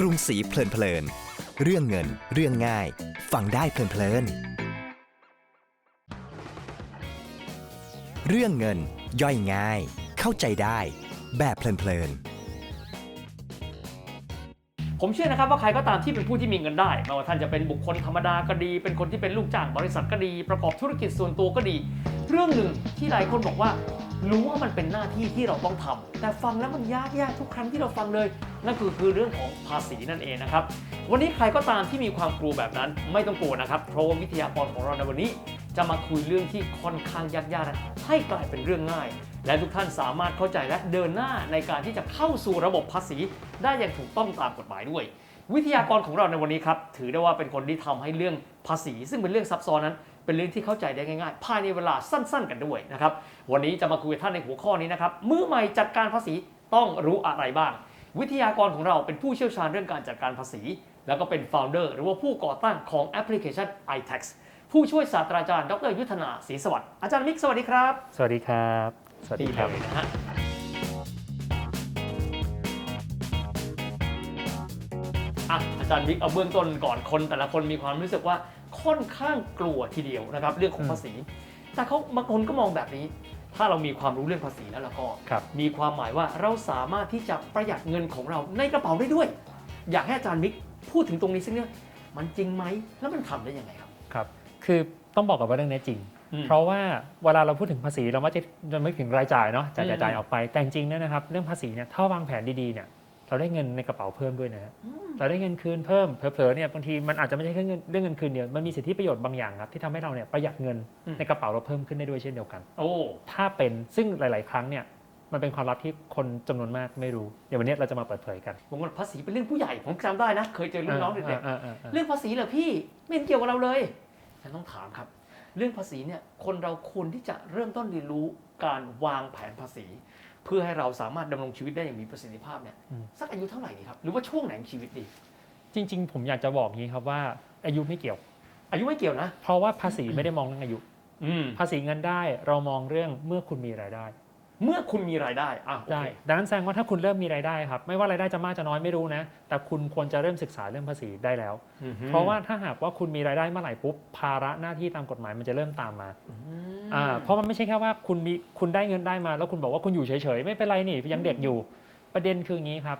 กรุงศรีเพลินเพลิน เรื่องเงินเรื่องง่าย ฟังได้เพลินเพลิน เรื่องเงิน ย่อยง่าย เข้าใจได้ แบบเพลินเพลินผมเชื่อนะครับว่าใครก็ตามที่เป็นผู้ที่มีเงินได้ไม่ว่าท่านจะเป็นบุคคลธรรมดาก็ดี เป็นคนที่เป็นลูกจ้างบริษัทก็ดี ประกอบธุรกิจส่วนตัวก็ดี เรื่องหนึ่งที่หลายคนบอกว่า รู้ว่ามันเป็นหน้าที่ที่เราต้องทำแต่ฟังแล้วมันยากยากทุกครั้งที่เราฟังเลย นั่นคือคือเรื่องของภาษีนั่นเองนะครับ วันนี้ใครก็ตามที่มีความกลัวแบบนั้นไม่ต้องกลัวนะครับ เพราะว่าวิทยากรของเราในวันนี้ จะมาคุยเรื่องที่ค่อนข้างยากๆนะให้กลายเป็นเรื่องง่าย และทุกท่านสามารถเข้าใจและเดินหน้าในการที่จะเข้าสู่ระบบภาษี ได้อย่างถูกต้องตามกฎหมายด้วย วิทยากรของเราในวันนี้ครับถือได้ว่าเป็นคนที่ทำให้เรื่องภาษี ซึ่งเป็นเรื่องซับซ้อนนั้น เป็นเรื่องที่เข้าใจได้ง่ายๆ ภายในเวลาสั้นๆ กันด้วยนะครับ วันนี้จะมาคุยกับท่านในหัวข้อนี้นะครับ มือใหม่จัดการภาษีต้องรู้อะไรบ้าง วิทยากรของเราเป็นผู้เชี่ยวชาญเรื่องการจัดการภาษี แล้วก็เป็น founder หรือว่าผู้ก่อตั้งของแอปพลิเคชัน iTax ผู้ช่วยศาสตราจารย์ ดรยุทธนาศรีสวัสดิ์ อาจารย์มิก สวัสดีครับ สวัสดีครับ สวัสดีครับเลยนะฮะอะอาจารย์บิ๊กเอาเบื้องต้นก่อนคนแต่ละคนมีความรู้สึกว่า ค่อนข้างกลัวทีเดียวนะครับ เรื่องของภาษี แต่เขาบางคนก็มองแบบนี้ ถ้าเรามีความรู้เรื่องภาษีแล้วเราก็ครับ มีความหมายว่าเราสามารถที่จะประหยัดเงินของเราในกระเป๋าได้ด้วย อยากให้อาจารย์มิกพูดถึงตรงนี้สักนิดมันจริงไหมแล้วมันทำได้ยังไงครับ ครับคือต้องบอกกับว่าเรื่องนี้จริง อืมเพราะว่าเวลาเราพูดถึงภาษีเรามักจะจะไม่ถึงรายจ่ายเนาะจ่ายอืมจ่ายจ่ายออกไปแต่จริงๆเนี่ยนะครับ เรื่องภาษีเนี่ยถ้าวางแผนดีๆเนี่ย เราได้เงินในกระเป๋าเพิ่มด้วยนะฮะเราได้เงินคืนเพิ่มเผลอๆเนี่ยบางทีมันอาจจะไม่ใช่แค่เงินเรื่องเงินคืนเดียวมันมีสิทธิประโยชน์บางอย่างครับที่ทำให้เราเนี่ยประหยัดเงินอืมในกระเป๋าเราเพิ่มขึ้นได้ด้วยเช่นเดียวกัน โอ้ ถ้าเป็นซึ่งหลาย ๆ ครั้งเนี่ยมันเป็นความลับที่คนจำนวนมากไม่รู้เดี๋ยววันนี้เราจะมาเปิดเผยกันผมว่าภาษีเป็นเรื่องผู้ใหญ่ ผมจำได้นะ เคยเจอรุ่นน้องเด็กๆอ่าอ่าอ่าเรื่องภาษีเหรอพี่ไม่เห็นเกี่ยวกับเราเลยฉันต้องถามครับ เรื่องภาษีเนี่ยคนเราควรที่จะเริ่มต้นเรียนรู้การวางแผนภาษี เพื่อให้เราสามารถดำรงชีวิตได้อย่างมีประสิทธิภาพเนี่ยสักอายุเท่าไหร่ดีครับ หรือว่าช่วงไหนของชีวิตดี จริง ๆ ผมอยากจะบอกงี้ครับว่าอายุไม่เกี่ยว อายุไม่เกี่ยวนะ เพราะว่าภาษีไม่ได้มองเรื่องอายุอืมภาษีเงินได้เรามองเรื่องเมื่อคุณมีรายได้ เมื่อคุณมีรายได้อะโอได้เคดังนั้นแสดงว่าถ้าคุณเริ่มมีรายได้ครับ ไม่ว่ารายได้จะมากจะน้อยไม่รู้นะ แต่คุณควรจะเริ่มศึกษาเรื่องภาษีได้แล้ว อืมเพราะว่าถ้าหากว่าคุณมีรายได้เมื่อไหร่ปุ๊บภาระหน้าที่ตามกฎหมายมันจะเริ่มตามมาอืมอ่าเพราะมันไม่ใช่แค่ว่าคุณมีคุณได้เงินได้มา แล้วคุณบอกว่าคุณอยู่เฉยๆไม่เป็นไรนี่ยังเด็กอยู่ ประเด็นคืออย่างนี้ครับ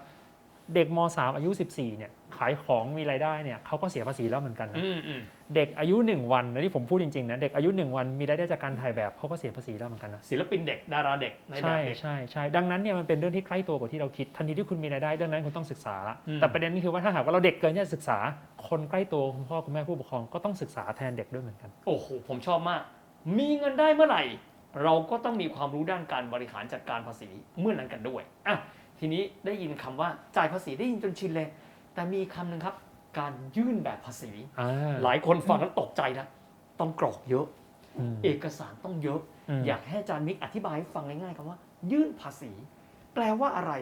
เด็กม .3 อายุ 14เนี่ย ขายของมีรายได้เนี่ยเขาก็เสียภาษีแล้วเหมือนกันนะอืมอืมเด็กอายุ1วันนะที่ผมพูดจริงๆนะเด็กอายุ1วันมีรายได้จากการถ่ายแบบเขาก็เสียภาษีแล้วเหมือนกันนะศิลปินเด็กดาราเด็กในแบบใช่เด็กใช่ใช่ดังนั้นเนี่ยมันเป็นเรื่องที่ใกล้ตัวกว่าที่เราคิดทันทีที่คุณมีรายได้เรื่องนั้นคุณต้องศึกษาละอืมแต่ประเด็นก็คือว่าถ้าหากว่าเราเด็กเกินที่จะศึกษา คนใกล้ตัวคุณพ่อคุณแม่ผู้ปกครองก็ต้องศึกษาแทนเด็กด้วยเหมือนกัน โอ้โหผมชอบมาก มีเงินได้เมื่อไหร่ เราก็ต้องมีความรู้ด้านการบริหารจัดการภาษีเมื่อนั้นกันด้วยอะทีนี้ได้ยินคำว่าจ่ายภาษีได้ยินจนชินเลย แต่มีคำหนึ่งครับ การยื่นแบบภาษีอ่าหลายคนฟังแล้วตกใจนะ ต้องกรอกเยอะอืมเอกสารต้องเยอะมอยากให้อาจารย์มิกอธิบายให้ฟังง่ายๆครับว่า ยื่นภาษี แปลว่าอะไร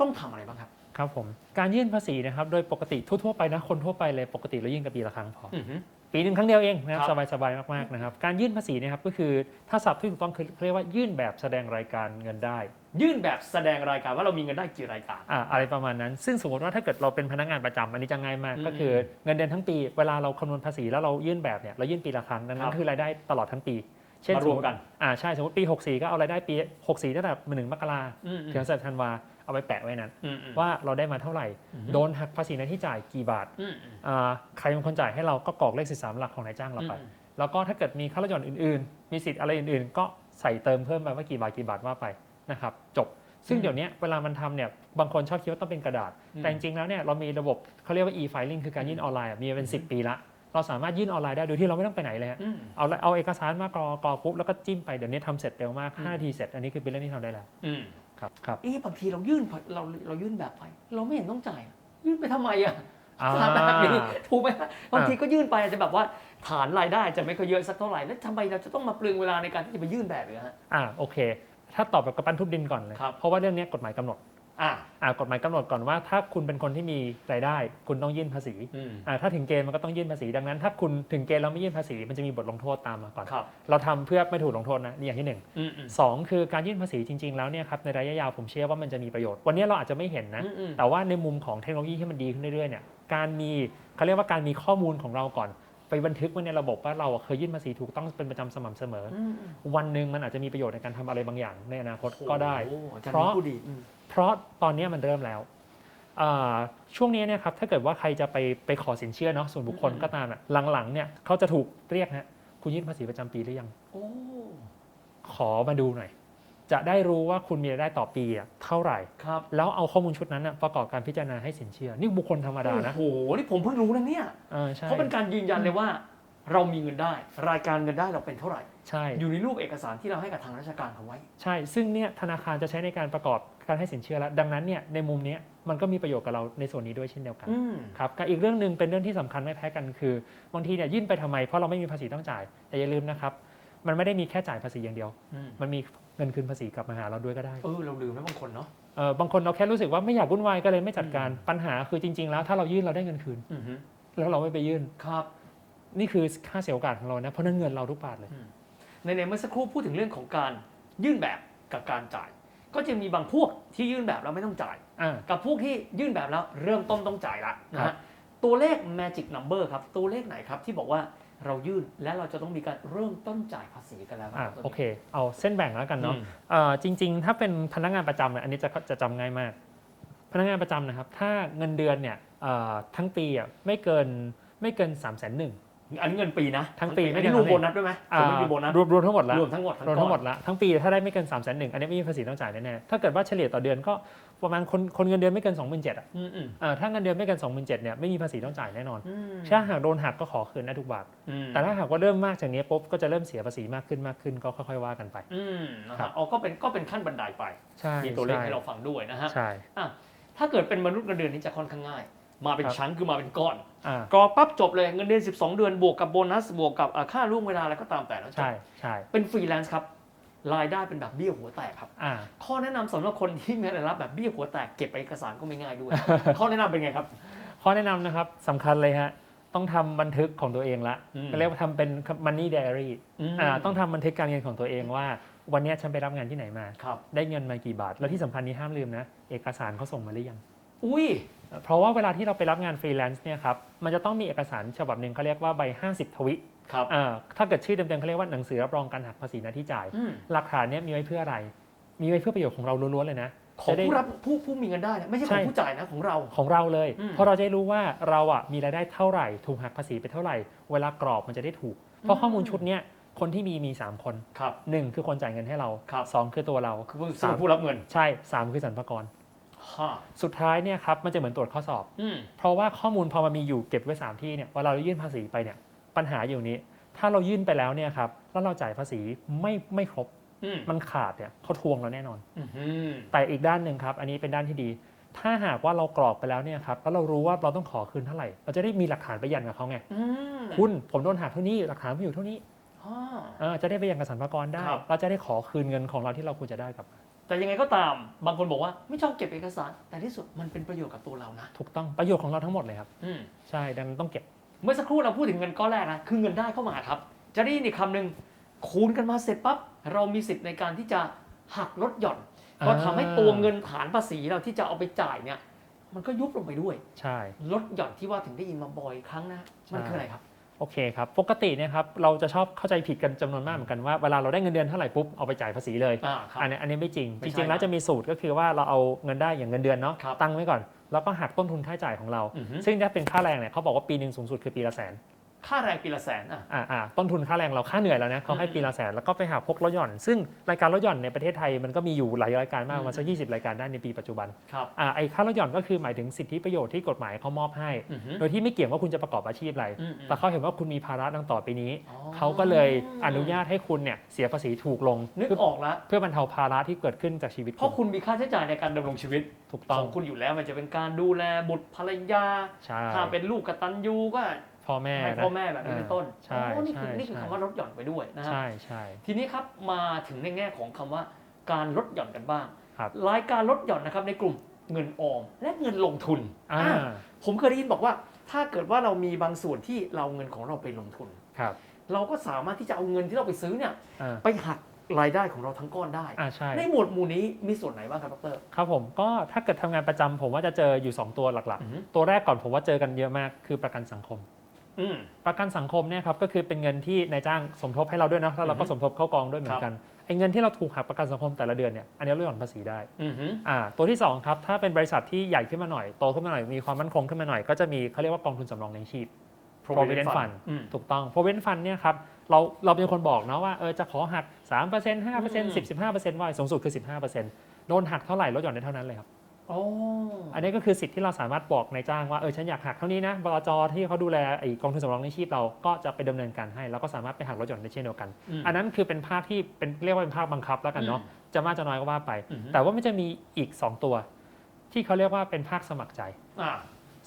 ต้องทำอะไรบ้างครับครับผมการยื่นภาษีนะครับ โดยปกติทั่วๆไปนะคนทั่วไปเลยปกติเรายื่นกันปีละครั้งพออือหือ ปีหนึ่งครั้งเดียวเองนะครับครับสบายๆมากๆนะครับการยื่นภาษีเนะครับก็คือถ้าศัพท์ที่ถูกต้องคือเรียกว่ายื่นแบบแสดงรายการเงินได้ ยื่นแบบแสดงรายการว่าเรามีเงินได้กี่รายการอ่าอะไรประมาณนั้น ซึ่งสมมติว่าถ้าเกิดเราเป็นพนักงานประจำอันนี้จะง่ายมากอืมก็คือเงินเดือนทั้งปี เวลาเราคำนวณภาษีแล้วเรายื่นแบบเนี่ยเรายื่นปีละครั้งดังนั้ครันบคือรายได้ตลอดทั้งปีเช่นมารวมกันสติอ่าใช่สมมติปี 64 ก็เอารายได้ปี 64ตั้งแต่หนึ่งมกราอืมถึงสิบธันวา เอาไปแปะไว้นั้นอืมอืมว่าเราได้มาเท่าไหร่อืมโดนหักภาษีหน้าที่จ่ายกี่บาทอืมอืมอ่าใครเป็นคนจ่ายให้เราก็กรอกเลข13หลักของนายจ้างเราไปอืมแล้วก็ถ้าเกิดมีค่าลดหย่อนอื่นๆ มีสิทธิ์อะไรอื่นๆ ก็ใส่เติมเพิ่มไปว่ากี่บาทกี่บาทว่าไปนะครับจบซึ่งอืมเดี๋ยวนี้เวลามันทำเนี่ยบางคนชอบคิดว่าต้องเป็นกระดาษอืมแต่จริงๆแล้วเนี่ยเรามีระบบเขาเรียกว่า e-filing คือการยื่นออนไลน์อะมีมาเป็น 10 ปีละ เราสามารถยื่นออนไลน์ได้โดยที่เราไม่ต้องไปไหนเลยฮะอืมเอาละเอาเอกสารมากรอกรอกปุ๊บแล้วก็จิ้มไปเดี๋ยวนี้ทำเสร็จเร็วมากอืม5นาทีเสร็จอันนี้คือเป็นเรื่องที่ทำได้แล้วอืม ครับครับเอ๊ะบางทีเรายื่นเราเรายื่นแบบไป เราไม่เห็นต้องจ่ายอะยื่นไปทำไมอะอ่าแบบนี้ถูกไหมฮะบางทีก็ยื่นไปอาจจะแบบว่าฐานรายได้จะไม่ค่อยเยอะสักเท่าไหร่แล้วทำไมเราจะต้องมาเปลืองเวลาในการที่จะไปยื่นแบบเลยฮะอ่าโอเค ถ้าตอบแบบกระปั้นทุบดินก่อนเลยครับเพราะว่าเรื่องนี้กฎหมายกำหนด อะอ่ากฎหมายกำหนดก่อนว่า ถ้าคุณเป็นคนที่มีรายได้ คุณต้องยื่นภาษีอืมอ่าถ้าถึงเกณฑ์มันก็ต้องยื่นภาษีดังนั้น ถ้าคุณถึงเกณฑ์แล้วไม่ยื่นภาษีมันจะมีบทลงโทษตามมาก่อนครับเราทำเพื่อไม่ถูกลงโทษนะนี่อย่างที่หนึ่งอืมอืมสองคือการยื่นภาษีจริง ๆแล้วเนี่ยครับในระยะยาวผมเชื่อว่ามันจะมีประโยชน์ วันนี้เราอาจจะไม่เห็นนะอืมอืมแต่ว่าในมุมของเทคโนโลยีที่มันดีขึ้นเรื่อยๆเนี่ยการมีเขาเรียกว่าการมีข้อมูลของเราก่อนไปบันทึกไว้ในระบบว่าเราเคยยื่นภาษีถูกต้องเป็นประจำสม่ำเสมออืมอืมวันหนึ่งมันอาจจะมีประโยชน์ในการทำอะไรบางอย่างในอนาคตก็ได้โอ้โหอาจารย์เพราะพูดดีอืม เพราะตอนนี้มันเริ่มแล้วอ่าช่วงนี้เนี่ยครับถ้าเกิดว่าใครจะไปไปขอสินเชื่อเนาะส่วนบุคคลก็ตามอะหลังๆเนี่ยเขาจะถูกเรียกฮะคุณยื่นภาษีประจำปีหรือยังโอ้ขอมาดูหน่อย จะได้รู้ว่าคุณมีรายได้ต่อปีอะเท่าไหร่ครับแล้วเอาข้อมูลชุดนั้นน่ะประกอบการพิจารณาให้สินเชื่อ นี่บุคคลธรรมดานะโอ้โหนี่ผมเพิ่งรู้นะเนี่ยเออใช่เพราะเป็นการยืนยันเลยว่า เรามีเงินได้ รายการเงินได้เราเป็นเท่าไหร่ ใช่ อยู่ในรูปเอกสารที่เราให้กับทางราชการเอาไว้ ใช่ ซึ่งเนี่ยธนาคารจะใช้ในการประกอบการให้สินเชื่อแล้ว ดังนั้นเนี่ยในมุมเนี้ยมันก็มีประโยชน์กับเราในส่วนนี้ด้วยเช่นเดียวกัน อืม ครับกับอีกเรื่องหนึ่งเป็นเรื่องที่สำคัญไม่แพ้กันคือบางทีเนี่ยยื่นไปทำไมเพราะเราไม่มีภาษีต้องจ่าย แต่อย่าลืมนะครับ มันไม่ได้มีแค่จ่ายภาษีอย่างเดียว อืมมันมีเงินคืนภาษีกลับมาหาเราด้วยก็ได้ เออเราลืมนะบางคนเนาะ เออบางคนเราแค่รู้สึกว่าไม่อยากวุ่นวายก็เลยไม่จัดการ ปัญหาคือจริง ๆ แล้วถ้าเรายื่นเราได้เงินคืน อือฮึแล้วเราไม่ไปยื่น ครับ นี่คือค่าเสียโอกาสของเรานะเพราะนั่นเงินเราทุกบาทเลย ในในเมื่อสักครู่พูดถึงเรื่องของการยื่นแบบกับการจ่าย ก็จะมีบางพวกที่ยื่นแบบแล้วไม่ต้องจ่าย อ่า กับพวกที่ยื่นแบบแล้วเริ่มต้นต้องจ่ายละนะครัฮะบ ตัวเลข magic number ครับ ตัวเลขไหนครับที่บอกว่าเรายื่นและเราจะต้องมีการเริ่มต้นจ่ายภาษีกันแล้วคอ่ารับโอเค เอาเส้นแบ่งแล้วกันเนาะเนาะเอ่อจริง ๆ ถ้าเป็นพนักงานประจำเนี่ยอันนี้จะจะจำง่ายมาก พนักงานประจำนะครับ ถ้าเงินเดือนเนี่ยเอ่อทั้งปีอะไม่เกินไม่เกิน3ามแสนหนึ่ง อันนี้เงินปีนะทั้งปีอันไม่นี้เกินรวมโบนัสด้วยไหมผมไม่มีโบนัสรวมรวมทั้งหมดแล้วรวมทั้งหมดรวมทั้งหมดก้อนละทั้งปีถ้าได้ไม่เกิน3ามแสนหนึ่งอันนี้ไม่มีภาษีต้องจ่ายแน่ๆถ้าเกิดว่าเฉลี่ยต่อเดือนก็ประมาณคนคนเงินเดือนไม่เกิน2 7 0 0 0อะอืมอืมเอ่อถ้าเงินเดือนไม่เกิน 2 7 0 0 0เนี่ยไม่มีภาษีต้องจ่ายแน่นอนอืมถ้าหากโดนหักก็ขอคืนได้ทุกบาทอืมแต่ถ้าหากว่าเริ่มมากจากนี้ปุ๊บก็จะเริ่มเสียภาษีมากขึ้นมากขึ้นก็ค่อย ๆว่ากันไปอืมนะครัฮะบอ๋อก็เป็นก็เป็นขั้นบันไดไปใช่มีตัวเลขใช่ให้เราฟังด้วยนะฮะใช่อะถ้าเกิดเป็นมนุษย์เงินเดือนนี่จะค่อนข้างง่าย มาเป็นครับชั้นคือมาเป็นก้อนอ่ากรอกปั๊บจบเลยเงินเดือน12 เดือนบวกกับโบนัสบวกกับอะค่าล่วงเวลาอะไรก็ตามแต่แล้วจบใช่ใช่เป็นฟรีแลนซ์ครับรายได้เป็นแบบเบี้ยหัวแตกครับ อ่า ข้อแนะนำสำหรับคนที่มีรายรับแบบเบี้ยหัวแตกเก็บเอกสารก็ไม่ง่ายด้วย ข้อแนะนำเป็นไงครับ ข้อแนะนำนะครับสำคัญเลยฮะ ต้องทำบันทึกของตัวเองละอืม ก็เรียกว่าทำเป็น money diary มอ่าต้องทำบันทึกการเงินของตัวเองว่า วันเนี้ยฉันไปรับงานที่ไหนมา ครับ ได้เงินมากี่บาท แล้วที่สำคัญนี้ห้ามลืมนะ เอกสารเขาส่งมาหรือยัง อุ้ย เพราะว่าเวลาที่เราไปรับงานฟรีแลนซ์เนี่ยครับมันจะต้องมีเอกสารฉบับหนึ่งเขาเรียกว่าใบ 50 ทวิครับอ่าถ้าเกิดชื่อเต็มๆเขาเรียกว่าหนังสือรับรองการหักภาษีหน้าที่จ่ายอืมหลักฐานเนี้ยมีไว้เพื่ออะไร มีไว้เพื่อประโยชน์ของเราล้วนๆเลยนะของจะได้ผู้รับผู้ผู้มีเงินได้นะไม่ใช่ขใช่องผู้จ่ายนะของเราของเราเลยอืมเพราะเราจะได้รู้ว่าเราอะมีรายได้เท่าไหร่ ถูกหักภาษีไปเท่าไหร่ เวลากรอกมันจะได้ถูก เพราะข้อมูลชุดเนี้ยคนที่มีมี 3 คนครับ1คือคนจ่ายเงินให้เราครับ2คือตัวเราคือผู้สามผู้รับเงินใช่ 3 คือสรรพากรฮ่า สุดท้ายเนี่ยครับมันจะเหมือนตรวจข้อสอบอืมเพราะว่าข้อมูลพอมันมีอยู่เก็บไว้ 3 ที่เนี่ยเวลาเรายื่นภาษีไปเนี่ยปัญหาอยู่นี้ ถ้าเรายื่นไปแล้วเนี่ยครับแล้วเราจ่ายภาษีไม่ไม่ครบอืมมันขาดเนี่ยเขาทวงเราแน่นอนอืมแต่อีกด้านหนึ่งครับ อันนี้เป็นด้านที่ดี ถ้าหากว่าเรากรอกไปแล้วเนี่ยครับแล้วเรารู้ว่าเราต้องขอคืนเท่าไหร่ เราจะได้มีหลักฐานไปยันกับเขาไงอืมคุณผมโดนหักเท่านี้หลักฐานผมอยู่เท่านี้ฮ่าเออจะได้ไปยันกับสรรพากรได้ครับเราจะได้ขอคืนเงินของเราที่เราควรจะได้กลับมา แต่ยังไงก็ตามบางคนบอกว่าไม่ชอบเก็บเอกสาร แต่ที่สุดมันเป็นประโยชน์กับตัวเรานะถูกต้องประโยชน์ของเราทั้งหมดเลยครับ อืมใช่ดังนั้นต้องเก็บ เมื่อสักครู่เราพูดถึงเงินก้อนแรกนะคือเงินได้เข้ามาครับ จะได้ยินอีกคำหนึ่งคูณกันมาเสร็จปั๊บเรามีสิทธิ์ในการที่จะหักลดหย่อนอ่าก็ทำให้ตัวเงินฐานภาษีเราที่จะเอาไปจ่ายเนี่ย มันก็ยุบลงไปด้วย ใช่ ลดหย่อนที่ว่าถึงได้ยินมาบ่อยครั้งนะ มันใช่คืออะไรครับ โอเคครับ ปกติเนี่ยครับเราจะชอบเข้าใจผิดกันจำนวนมากเหมือนกันว่าเวลาเราได้เงินเดือนเท่าไหร่ปุ๊บเอาไปจ่ายภาษีเลยอ่าครับอันนี้อันนี้ไม่จริงไม่จใช่ริง ๆ แล้วครับจะมีสูตรก็คือว่าเราเอาเงินได้อย่างเงินเดือนเนาะครับตั้งไว้ก่อน แล้วก็หักต้นทุนค่าใช้จ่ายของเราอือฮึซึ่งถ้าเป็นค่าแรงเนี่ยเขาบอกว่าปีหนึ่งสูงสุดคือปีละแสน ค่าแรงปีละแสนอะอ่าอ่าต้นทุนค่าแรงเราค่าเหนื่อยแล้วนะเขาให้อืมปีละแสนแล้วก็ไปหาพวกลดหย่อน ซึ่งรายการลดหย่อนในประเทศไทยมันก็มีอยู่หลายรายการมากอืมมันสักยี่สิบรายการได้ในปีปัจจุบันครับอ่าไอ้ค่าลดหย่อนก็คือหมายถึงสิทธิประโยชน์ที่กฎหมายเขามอบให้อือฮึโดยที่ไม่เกี่ยงว่าคุณจะประกอบอาชีพอะไรอืมอืมแต่เขาเห็นว่าคุณมีภาระดังต่อไปนี้อ๋อเขาก็เลยอนุญาตให้คุณเนี่ยเสียภาษีถูกลงนึกเพื่อออกแล้วเพื่อบรรเทาภาระที่เกิดขึ้นจากชีวิตเพราะคุณมีค่าใช้จ่ายในการดำรงชีวิตถูกขต้อองงคุณอยู่แล้วมันจะเป็นการดูแลบุตรภรรยาใช่ถ้าเป็นลูกกตัญญูก็ พ่อแม่ให้นะพ่อแม่แบบนี้เป็นต้นใช่อ๋อนี่คือใช่นี่คือใช่คำว่าลดหย่อนไปด้วยนะฮะใช่ใช่ทีนี้ครับมาถึงในแง่ของคำว่าการลดหย่อนกันบ้างครับรายการลดหย่อนนะครับในกลุ่มเงินออมและเงินลงทุนอ่าอะผมเคยได้ยินบอกว่า ถ้าเกิดว่าเรามีบางส่วนที่เราเอาเงินของเราไปลงทุนครับ เราก็สามารถที่จะเอาเงินที่เราไปซื้อเนี่ยอ่าไปหักรายได้ของเราทั้งก้อนได้อ่าใช่ในหมวดหมู่นี้มีส่วนไหนบ้างครับดรครับผมก็ถ้าเกิดทำงานประจำผมว่าจะเจออยู่ 2 ตัวหลักอืมๆตัวแรกก่อนผมว่าเจอกันเยอะมากคือประกันสังคมอืม ประกันสังคมเนี่ยครับก็คือเป็นเงินที่นายจ้างสมทบให้เราด้วยนะแล้วเราก็อือฮึสมทบเข้ากองด้วยเหมือนกันไอ้เงินที่เราถูกหักประกันสังคมแต่ละเดือนเนี่ยอันนี้ลดหย่อนภาษีได้อืมฮึอ่าตัวที่2ครับถ้าเป็นบริษัทที่ใหญ่ขึ้นมาหน่อยโตขึ้นมาหน่อยมีความมั่นคงขึ้นมาหน่อยก็จะมีเขาเรียกว่ากองทุนสำรองเลี้ยงชีพ Provident Fund อืมถูกต้อง provident fund เนี่ยครับเราเราเป็นคนบอกนะว่าเออจะขอหัก3% 5% 10 15%ว่าสูงสุดคือ 15%โดนหักเท่าไหร่ลดหย่อนได้เท่านั้นเลยครับโอ้อันนี้ก็คือสิทธิ์ที่เราสามารถบอกนายจ้างว่าเออฉันอยากหักเท่านี้นะบลจที่เขาดูแลไอ้กองทุนสำรองเลี้ยงชีพเราก็จะไปดำเนินการให้แล้วก็สามารถไปหักลดหย่อนได้เช่นเดียวกันมอันนั้นคือเป็นภาคที่เป็นเรียกว่าเป็นภาคบังคับแล้วกันเนาะจะมากจะน้อยก็ว่าไปอืมแต่ว่ามันจะมีอีก 2 ตัว ที่เขาเรียกว่าเป็นภาคสมัครใจอ่า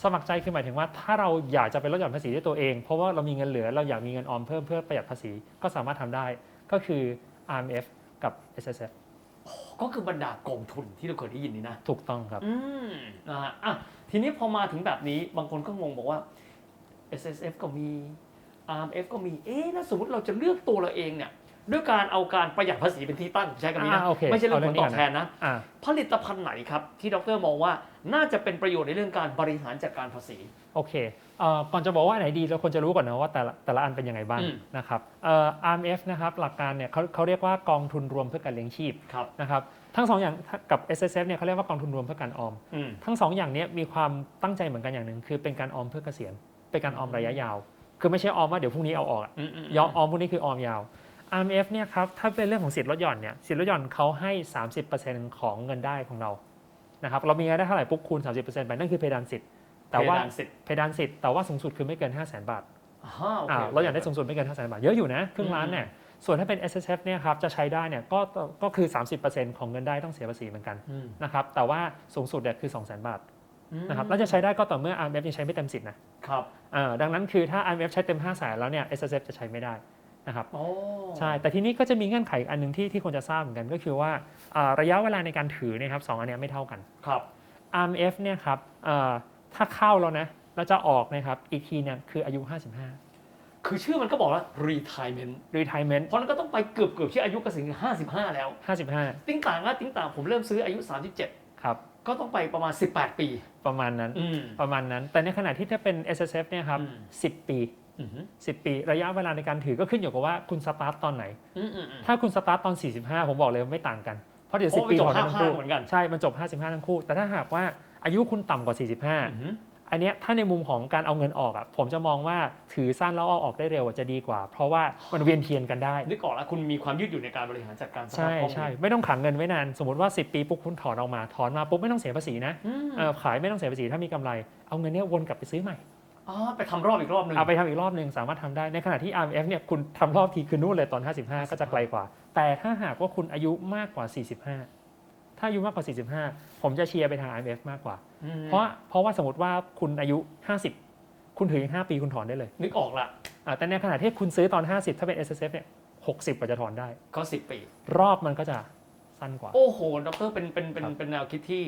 สมัครใจคือหมายถึงว่าถ้าเราอยากจะไปลดหย่อนภาษีด้วยตัวเอง เพราะว่าเรามีเงินเหลือเราอยากมีเงินออมเพิ่มเพื่อประหยัดภาษีก็สามารถทำได้ก็คือ RMF กับ S S F ก็คือบรรดากองทุนที่เราเคยได้ยินนี่นะถูกต้องครับ อืมนะฮะอะทีนี้พอมาถึงแบบนี้บางคนก็งงบอกว่า S S F ก็มี R M F ก็มีเอ๊ะแล้วสมมติเราจะเลือกตัวเราเองเนี่ย ด้วยการเอาการประหยัดภาษีเป็นที่ตั้งใช้คำนี้นะอ่าโอเคไม่ใช่เรื่องเอาผเรื่ลองนี้ตอบแทนนะ อ่า ผลิตภัณฑ์ไหนครับ ที่ดรมองว่าน่าจะเป็นประโยชน์ในเรื่องการบริหารจัดการภาษี โอเคเอ่อก่อนจะบอกว่าอันไหนดีเราควรจะรู้ก่อนนะว่าแต่ละแต่ละอันเป็นยังไงบ้างอืม นะครับเอ่อ RMF นะครับหลักการเนี่ยเขาเขาเรียกว่ากองทุนรวมเพื่อการเลี้ยงชีพครับ นะครับทั้งสองอย่างกับ S S F เนี่ยเขาเรียกว่ากองทุนรวมเพื่อการออม อืม ทั้งสองอย่างเนี้มีความตั้งใจเหมือนกันอย่างหนึ่งคือเป็นการออมเพื่อเกษียณเป็นการออมระยะยาว คือไม่ใช่ออมว่าเดี๋ยวพรุ่งนี้เอาออกอะอืมอืมยอมออมพวกนี้คือออมยาว RMF เนี่ยครับถ้าเป็นเรื่องของสิทธิ์ลดหย่อนเนี่ยสิทธิ์ลดหย่อนเขาให้ 30%ของเงินได้ของเรานะครับเรามีเงินได้เท่าไหร่ปุ๊บคูณ 30%ไปนั่นคือเพดานสิทธิ์แต่ว่าเพดนสิทธิ์ เพดานสิทธิ์แต่ว่าสูงสุดคือไม่เกิน 5 0 0 0 0 0 บาทอ่าโอเค อ่าลดหย่อนได้สูงสุดไม่เกิน5 0 0 0 0 0 บาท เยอะอยู่นะครึ่งล้านเนี่ยส่วนถ้าเป็น S S F เนี่ยครับจะใช้ได้เนี่ยก็ก็คือ 30%ของเงินได้ต้องเสียภาษีเหมือนกันอืมนะครับแต่ว่าสูงสุดเนี่ยคือ 2 0 0 0 0 0 บาทนะครับแล้วจะใช้ได้ก็ต่อเมื่อ RMF ยังใช้ไม่เต็มสิทธิ์นะ ครับอ่าดังนั้นคือถ้า RMF ใช้เต็ม5 0 0 0 0 0แล้วเนี่ย S S F จะใช้ไม่ได้ นะครับโอ้ใช่แต่ทีนี้ก็จะมีเงื่อนไขอีกอันหนึ่งที่ที่ควรจะทราบเหมือนกันก็คือว่าอ่าระยะเวลาในการถือเนยครับสองอันเนี้ยไม่เท่ากันครับ RMF เนี่ยครับอ่าถ้าเข้าแล้วนะแล้วจะออกนะครับอีกทีเนี่ยคืออายุ 55 คือชื่อมันก็บอกว่า retirement retirement เพราะนั้นก็ต้องไปเกือบเกือบที่อายุเกษียณคือ55 แล้ว 55 ติ้งต่างอะติ้งต่างผมเริ่มซื้ออายุ 37 ครับก็ต้องไปประมาณ 18 ปี ประมาณนั้นอืมประมาณนั้น แต่ในขณะที่ถ้าเป็น S S F เนี่ยครับอืม10 ปี อืมอืม10ปีระยะเวลาในการถือก็ขึ้นอยู่กับว่าคุณสตาร์ทตอนไหนอืมอืมถ้าคุณสตาร์ทตอน 45 ผมบอกเลยว่าไม่ต่างกัน เพราะเดี๋ยวโอ้10ปีมันจบถอนได้ทั้งคู่55เหมือนกันใช่ มันจบ 55 ทั้งคู่ แต่ถ้าหากว่าอายุคุณต่ำกว่า 45อืมอันเนี้ยถ้าในมุมของการเอาเงินออกอะผมจะมองว่าถือสั้นแล้วเอาออกได้เร็วอะจะดีกว่า เพราะว่ามันเวียนเทียนกันได้นึกออกแล้วคุณมีความยืดหยุ่นในการบริหารจัดการสภาใช่พคล่องใช่ไม่ต้องขังเงินไว้นานสมมติว่า 10 ปีปุ๊บคุณถอนออกมาถอนมาปุ๊บไม่ต้องเสียภาษีนะอืมเอ่อขายไม่ต้องเสียภาษีถ้ามีกำไรเอาเงินเนี้ยวนกลับไปซื้อใหม่ อ๋อไปทำรอบอีกรอบหนึ่งเอาไปทำอีกรอบหนึ่งสามารถทำได้ในขณะที่ RMF เนี่ยคุณทำรอบทีคือนู่นเลยตอน 55 ก็จะไกลกว่า แต่ถ้าหากว่าคุณอายุมากกว่า 45 ถ้าอายุมากกว่า 45 ผมจะเชียร์ไปทาง RMF มากกว่า อืมเพราะเพราะว่าสมมติว่าคุณอายุ 50 คุณถืออีก5ปีคุณถอนได้เลยนึกออกละอ่าแต่ในขณะที่คุณซื้อตอน 50 ถ้าเป็น S S F เนี่ย60 กว่าจะถอนได้ ก็10ปี รอบมันก็จะสั้นกว่า โอ้โหดรเป็นเป็นเป็นครับเป็นแนวคิดที่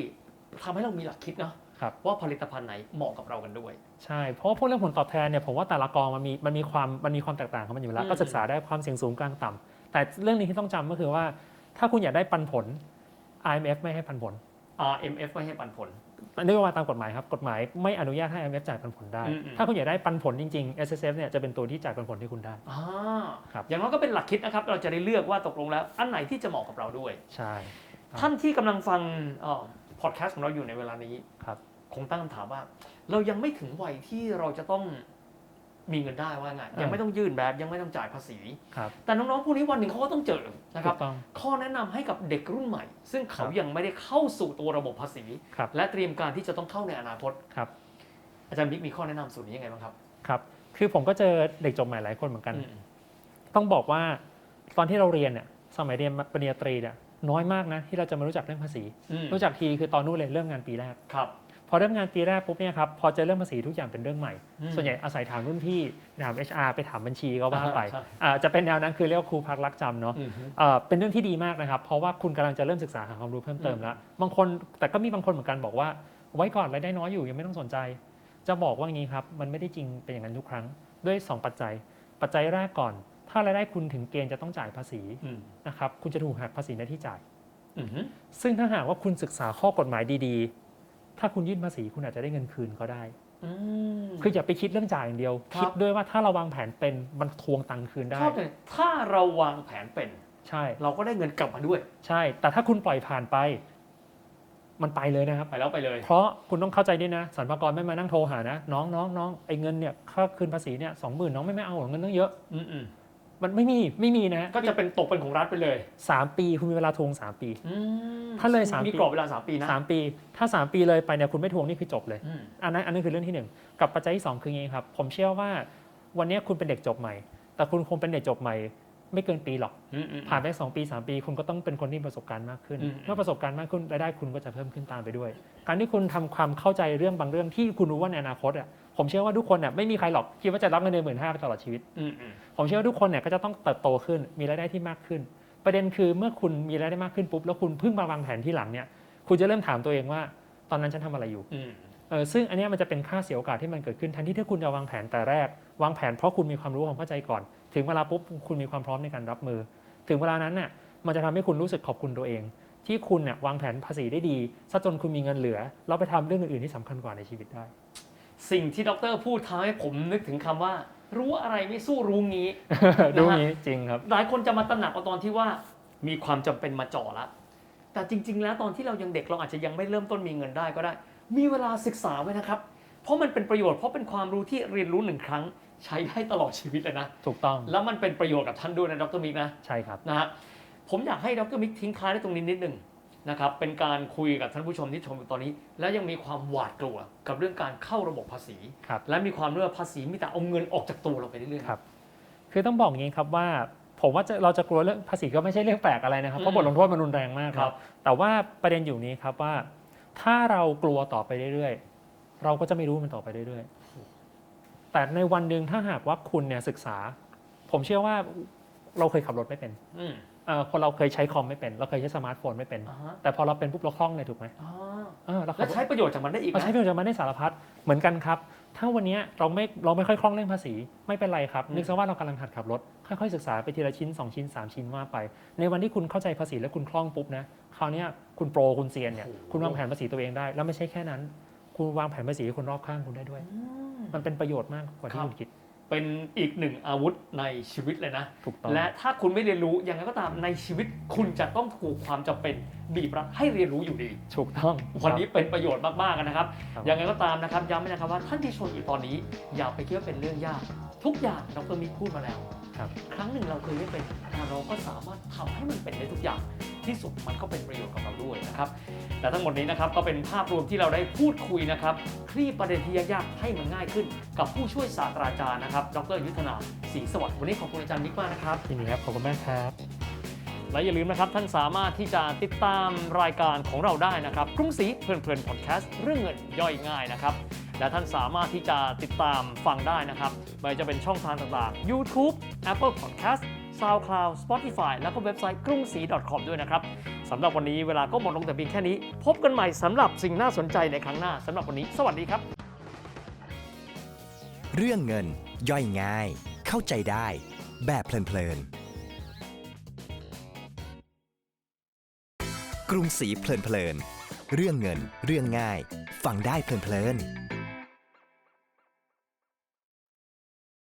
ทำให้เรามีหลักคิดเนาะครับ ว่าผลิตภัณฑ์ไหนเหมาะกับเรากันด้วย ใช่ เพราะว่าพวกเรื่องผลตอบแทนเนี่ยผมว่าแต่ละกองมันมีมันมีความมันมีความแตกต่างของมันอยู่แล้ว อืม ก็ศึกษาได้ความเสี่ยงสูงกลางต่ำแต่เรื่องหนึงที่ต้องจำก็คือว่า ถ้าคุณอยากได้ปันผล IMF ไม่ให้ปันผล RMF ไม่ให้ปันผล นโยบายตามกฎหมายครับ กฎหมายไม่อนุญาตให้ IMF จ่ายปันผลได้ อืมอืม ถ้าคุณอยากได้ปันผลจริงๆ S S F เนี่ยจะเป็นตัวที่จ่ายปันผลให้คุณได้ อ่าครับ อย่างน้อยก็เป็นหลักคิดนะครับ เราจะได้เลือกว่าตกลงแล้ว อันไหนที่จะเหมาะกับเราด้วย ใช่ ครับท่านที่กำลังฟังพอดแคสต์ของเราอยู่ในเวลานี้ครับ คงตั้งคำถามว่า เรายังไม่ถึงวัยที่เราจะต้องมีเงินได้ว่าไงนยังไม่ต้องยื่นแบบยังไม่ต้องจ่ายภาษีครับแต่น้องๆพวกนี้วันหนึ่งเขาก็ต้องเจอนะคถูรับกต้องข้อแนะนำให้กับเด็กรุ่นใหม่ ซึ่งเขาครับยังไม่ได้เข้าสู่ตัวระบบภาษีครับและเตรียมการที่จะต้องเข้าในอนาคตครับอาจารย์บิ๊กมีข้อแนะนำส่วนนี้ยังไงบ้างครับครับ คือผมก็เจอเด็กจบใหม่หลายคนเหมือนกันอืมต้องบอกว่าตอนที่เราเรียนเนี่ยสมัยเรียนปริญญาตรีเนี่ยน้อยมากนะที่เราจะมารู้จักเรื่องภาษีอืมรู้จักทีคือตอนนู้นเลยเริ่มงานปีแรกครับ พพอเริ่มงานปีแรกปุ๊บเนี่ยครับพอเจอเรื่องภาษีทุกอย่างเป็นเรื่องใหม่อืมส่วนใหญ่อาศัยถามรุ่นพี่ถาม HR ไปถามบัญชีก็ว่าไปใช่อ่าจะเป็นแนวนั้นคือเรียกว่าครูพักรักจำเนาะอืมฮึเอ่อเป็นเรื่องที่ดีมากนะครับ เพราะว่าคุณกำลังจะเริ่มศึกษาหาความรู้เพิ่มเติมแล้วบางคนแต่ก็มีบางคนเหมือนกันบอกว่า ไว้ก่อนรายได้น้อยอยู่ยังไม่ต้องสนใจ จะบอกว่างี้ครับมันไม่ได้จริงเป็นอย่างนั้นทุกครั้งด้วย 2 ปัจจัย ปัจจัยแรกก่อน ถ้ารายได้คุณถึงเกณฑ์จะต้องจ่ายภาษีอืมนะครับคุณจะถูกหักภาษีหน้าที่จ่ายอืมฮึซึ่งถ้าหากว่าคุณศึกษาข้อกฎหมายดีๆ ถ้าคุณยื่นภาษีคุณอาจจะได้เงินคืนก็ได้ อืม คืออย่าไปคิดเรื่องจ่ายอย่างเดียว ครับ คิดด้วยว่าถ้าเราวางแผนเป็นมันทวงตังค์คืนได้ ชอบเลยถ้าเราวางแผนเป็น ใช่ เราก็ได้เงินกลับมาด้วย ใช่ แต่ถ้าคุณปล่อยผ่านไป มันไปเลยนะครับ ไปแล้วไปเลย เพราะคุณต้องเข้าใจด้วยนะสรรพากรไม่มานั่งโทรหานะ น้องน้องน้องไอ้เงินเนี่ยค่าคืนภาษีเนี่ยสองหมื่นน้องไม่ไม่เอาหรอกเงินตั้งเยอะ อืมอืม มันไม่มีไม่มีนะ ก็จะเป็นตกเป็นของรัฐไปเลยสามปีคุณมีเวลาทวงสามปี อืมถ้าเลยสามมีปีกรอบเวลาสามปีนะ สามปีถ้าสามปีเลยไปเนี่ยคุณไม่ทวงนี่คือจบเลย อืม อันนั้นอันนั้นคือเรื่องที่หนึ่งกับปัจจัยที่สองคืออย่างนี้ครับ ผมเชื่อว่าวันนี้คุณเป็นเด็กจบใหม่ แต่คุณคงเป็นเด็กจบใหม่ ไม่เกินปีหรอก อืมอืม ผ่านไปสองปีสามปี คุณก็ต้องเป็นคนที่มีประสบการณ์มากขึ้น อืม เมื่อประสบการณ์มากขึ้นรายได้คุณก็จะเพิ่มขึ้นตามไปด้วย การที่คุณทำความเข้าใจเรื่องบางเรื่องที่คุณรู้ว่าในอนาคตอะ ผมเชื่อว่าทุกคนเนี่ยไม่มีใครหรอกคิดว่าจะรับเงินเดือนหมื่นห้าไปตลอดชีวิต อืมอืมผมเชื่อว่าทุกคนเนี่ยก็จะต้องเติบโตขึ้นมีรายได้ที่มากขึ้น ประเด็นคือเมื่อคุณมีรายได้มากขึ้นปุ๊บแล้วคุณเพิ่งมาวางแผนที่หลังเนี่ยคุณจะเริ่มถามตัวเองว่า ตอนนั้นฉันทำอะไรอยู่อืมเออซึ่งอันเนี้ยมันจะเป็นค่าเสียโอกาสที่มันเกิดขึ้นแทนที่ถ้าคุณจะวางแผนแต่แรก วางแผนเพราะคุณมีความรู้ความเข้าใจก่อน ถึงเวลาปุ๊บคุณมีความพร้อมในการรับมือ ถึงเวลานั้นเนี่ยมันจะทำให้คุณรู้สึกขอบคุณตัวเอง ที่คุณเนี่ยวางแผนภาษีได้ดีซะจนคุณมีเงินเหลือแล้วไปทำเรื่องอื่นๆที่สำคัญกว่าในชีวิตได้ สิ่งที่ดรพูดทำให้ผมนึกถึงคำว่า รู้อะไรไม่สู้รู้งี้ ดูนี้จริงครับ หลายคนจะมาตระหนักเอาตอนที่ว่ามีความจำเป็นมาจ่อละแต่จริง ๆ แล้วตอนที่เรายังเด็กเราอาจจะยังไม่เริ่มต้นมีเงินได้ก็ได้ มีเวลาศึกษาไว้นะครับ เพราะมันเป็นประโยชน์เพราะเป็นความรู้ที่เรียนรู้หนึ่งครั้ง ใช้ได้ตลอดชีวิตเลยนะ ถูกต้อง แล้วมันเป็นประโยชน์กับท่านด้วยนะดรมิกนะ ใช่ครับ นะฮะผมอยากให้ดรมิกทิ้งท้ายไว้ตรงนี้นิดหนึ่ง นะครับเป็นการคุยกับท่านผู้ชมที่ชมอยู่ตอนนี้ แล้วยังมีความหวาดกลัวกับเรื่องการเข้าระบบภาษี ครับและมีความเรื่องภาษีมีแต่เอาเงินออกจากตัวเราไปเรื่อยๆ ครับ คือต้องบอกอย่างนี้ครับว่า ผมว่าจะเราจะกลัวเรื่องภาษีก็ไม่ใช่เรื่องแปลกอะไรนะครับ เพอืราะมบทลงโทษมันรุนแรงมากคครัรับ บ แต่ว่าประเด็นอยู่นี้ครับว่า ถ้าเรากลัวต่อไปเรื่อยๆ เราก็จะไม่รู้มันต่อไปเรื่อยๆ แต่ในวันหนึ่งถ้าหากว่าคุณเนี่ยศึกษา ผมเชื่อว่าเราเคยขับรถไม่เป็น อืม เอ่อคนเราเคยใช้คอมไม่เป็น เราเคยใช้สมาร์ทโฟนไม่เป็น อ่าฮะแต่พอเราเป็นปุ๊บเราคล่องเลยถูกไหมอ๋อเออเราขัแล้บวรถ ใช้ประโยชน์จากมันได้อีกเราใช้นะประโยชน์จากมันได้สารพัดเหมือนกันครับ ถ้าวันเนี้ยเราไม่เราไม่ค่อยคล่องเรื่องภาษี ไม่เป็นไรครับ อืม นึกซะว่าเรากำลังหัดขับรถ ค่อยๆ ศึกษาไปทีละชิ้น 2 ชิ้น 3 ชิ้นว่าไป ในวันที่คุณเข้าใจภาษีและคุณคล่องปุ๊บนะคราวเนี้ยคุณโปรคุณเซียนเนี่ยคุณวางแผนภาษีตัวเองได้ แล้วไม่ใช่แค่นั้น คุณวางแผนภาษีให้คนรอบข้างคุณได้ด้วย อืม มันเป็นประโยชน์มากกว่าที่ครับ คุณคิด เป็นอีกหนึ่งอาวุธในชีวิตเลยนะ ถูกต้อง และถ้าคุณไม่เรียนรู้ยังไงก็ตามในชีวิตคุณจะต้องถูกความจำเป็นบีบรัดให้เรียนรู้อยู่ดี ถูกต้องวันนี้เป็นประโยชน์มากๆนะครับ ครับ ยังไงก็ตามนะครับย้ำไว้นะครับว่าท่านที่ชมอยู่ตอนนี้อย่าไปคิดว่าเป็นเรื่องยาก ทุกอย่างดรมิกพูดมาแล้ว ครับ ครั้งหนึ่งเราเคยไม่เป็นแต่เราก็สามารถทำให้มันเป็นได้ทุกอย่าง ที่สุดมันก็เป็นประโยชน์กับเราด้วยนะครับ แต่ทั้งหมดนี้นะครับก็เป็นภาพรวมที่เราได้พูดคุยนะครับคลี่ประเด็นที่ยากๆให้มันง่ายขึ้น กับผู้ช่วยศาสตราจารย์นะครับ ดรยุทธนาศรีสวัสดิ์วันนี้ขอบคุณอาจารย์มิกมากนะครับยินดีครับขอบคุณมากครับและอย่าลืมนะครับท่านสามารถที่จะติดตามรายการของเราได้นะครับกรุงศรีเพลินเพลินพอดแคสต์เรื่องเงินย่อยง่ายนะครับและท่านสามารถที่จะติดตามฟังได้นะครับไม่ว่าจะเป็นช่องทางต่างๆ YouTube Apple Podcast SoundCloud Spotify แล้วก็เว็บไซต์กรุงศรี .com ด้วยนะครับสำหรับวันนี้เวลาก็หมดลงแต่เพียงแค่นี้ พบกันใหม่สำหรับสิ่งน่าสนใจในครั้งหน้าสำหรับวันนี้ สวัสดีครับ เรื่องเงินย่อยง่าย เข้าใจได้ แบบเพลินๆกรุงศรีเพลินๆเรื่องเงินเรื่องง่าย ฟังได้เพลินๆ